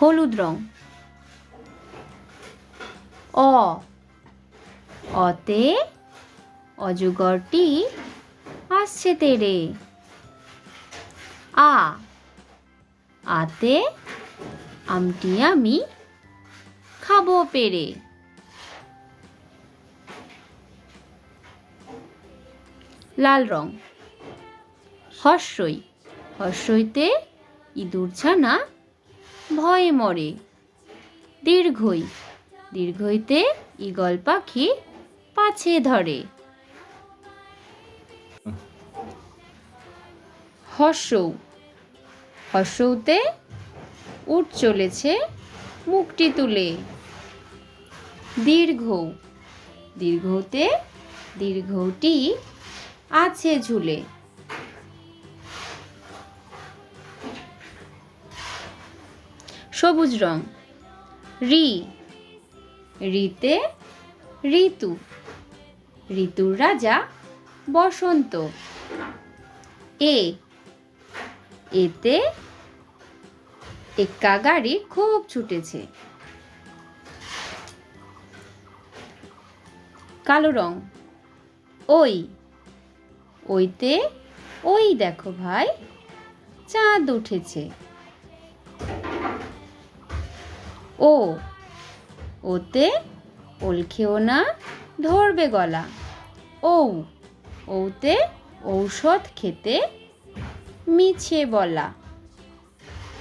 হলুদ রং। অ। অতে অজগরটি আসছে তেরে আ। আতে আমটি আমি খাব পেরে লাল রং। হর্ষই। হর্ষইতে ইঁদুর ছানা ভয়ে মরে। দীর্ঘই, দীর্ঘইতে ঈগল পাখি পাছে ধরে। হর্ষৌ, হর্ষৌতে উঠ চলেছে মুখটি তুলে। দীর্ঘ, দীর্ঘতে দীর্ঘটি আছে ঝুলে। সবুজ রং। রি। রিতে ঋতু। ঋতুর রাজা বসন্ত। এ। এতে এক্কা গাড়ি খুব ছুটেছে। কালো রং। ওই। ওইতে ওই দেখো ভাই, চাঁদ উঠেছে। ও ওতে ওল খেও না ধরবে গলা। ঔ ওতে ঔষধ খেতে মিছে বলা।